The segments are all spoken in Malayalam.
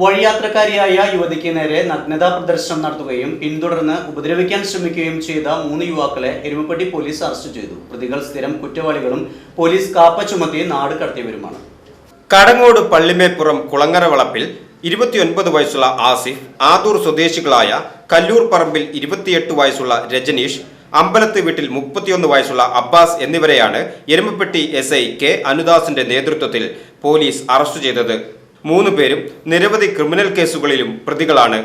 വഴിയാത്രക്കാരിയായ യുവതിക്ക് നേരെ നഗ്നതാ പ്രദർശനം നടത്തുകയും പിന്തുടർന്ന് ഉപദ്രവിക്കാൻ ശ്രമിക്കുകയും ചെയ്ത മൂന്ന് യുവാക്കളെ എരുമപ്പെട്ടി പോലീസ് അറസ്റ്റ് ചെയ്തു. പ്രതികൾ സ്ഥിരം കുറ്റവാളികളും പോലീസ് കാപ്പ ചുമത്തി നാട് കടത്തിയവരുമാണ്. കടങ്ങോട് പള്ളിമേപ്പുറം കുളങ്ങര വളപ്പിൽ ഇരുപത്തിയൊൻപത് വയസ്സുള്ള ആസിഫ് ആദൂർ സ്വദേശികളായ കല്ലൂർ പറമ്പിൽ ഇരുപത്തിയെട്ട് വയസ്സുള്ള രജനീഷ് അമ്പലത്ത് വീട്ടിൽ മുപ്പത്തിയൊന്ന് വയസ്സുള്ള അബ്ബാസ് എന്നിവരെയാണ് എരുമപ്പെട്ടി എസ് ഐ കെ അനുദാസിന്റെ നേതൃത്വത്തിൽ പോലീസ് അറസ്റ്റ് ചെയ്തത്. മൂന്ന് പേരും നിരവധി ക്രിമിനൽ കേസുകളിലും പ്രതികളാണ്.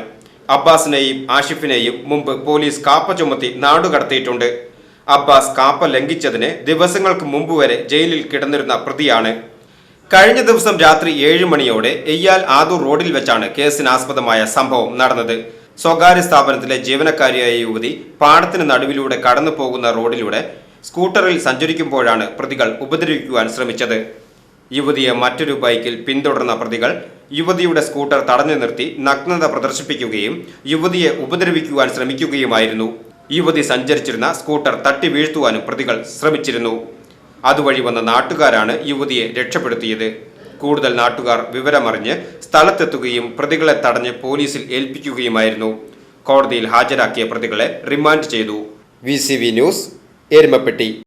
അബ്ബാസിനെയും ആഷിഫിനെയും മുമ്പ് പോലീസ് കാപ്പ ചുമത്തി നാടുകടത്തിയിട്ടുണ്ട് അബ്ബാസ് കാപ്പ ലംഘിച്ചതിന് ദിവസങ്ങൾക്ക് മുമ്പ് വരെ ജയിലിൽ കിടന്നിരുന്ന പ്രതിയാണ്. കഴിഞ്ഞ ദിവസം രാത്രി ഏഴ് മണിയോടെ എയ്യാൽ ആദൂർ റോഡിൽ വെച്ചാണ് കേസിനാസ്പദമായ സംഭവം നടന്നത്. സ്വകാര്യ സ്ഥാപനത്തിലെ ജീവനക്കാരിയായ യുവതി പാടത്തിന് നടുവിലൂടെ കടന്നു പോകുന്ന റോഡിലൂടെ സ്കൂട്ടറിൽ സഞ്ചരിക്കുമ്പോഴാണ് പ്രതികൾ ഉപദ്രവിക്കുവാൻ ശ്രമിച്ചത്. യുവതിയെ മറ്റൊരു ബൈക്കിൽ പിന്തുടർന്ന പ്രതികൾ യുവതിയുടെ സ്കൂട്ടർ തടഞ്ഞു നിർത്തി നഗ്നത പ്രദർശിപ്പിക്കുകയും യുവതിയെ ഉപദ്രവിക്കുവാൻ ശ്രമിക്കുകയുമായിരുന്നു. യുവതി സഞ്ചരിച്ചിരുന്ന സ്കൂട്ടർ തട്ടി വീഴ്ത്തുവാനും പ്രതികൾ ശ്രമിച്ചിരുന്നു. അതുവഴി വന്ന നാട്ടുകാരാണ് യുവതിയെ രക്ഷപ്പെടുത്തിയത്. കൂടുതൽ നാട്ടുകാർ വിവരമറിഞ്ഞ് സ്ഥലത്തെത്തുകയും പ്രതികളെ തടഞ്ഞ് പോലീസിൽ ഏൽപ്പിക്കുകയുമായിരുന്നു. കോടതിയിൽ ഹാജരാക്കിയ പ്രതികളെ റിമാൻഡ് ചെയ്തു. V news Erumapetty.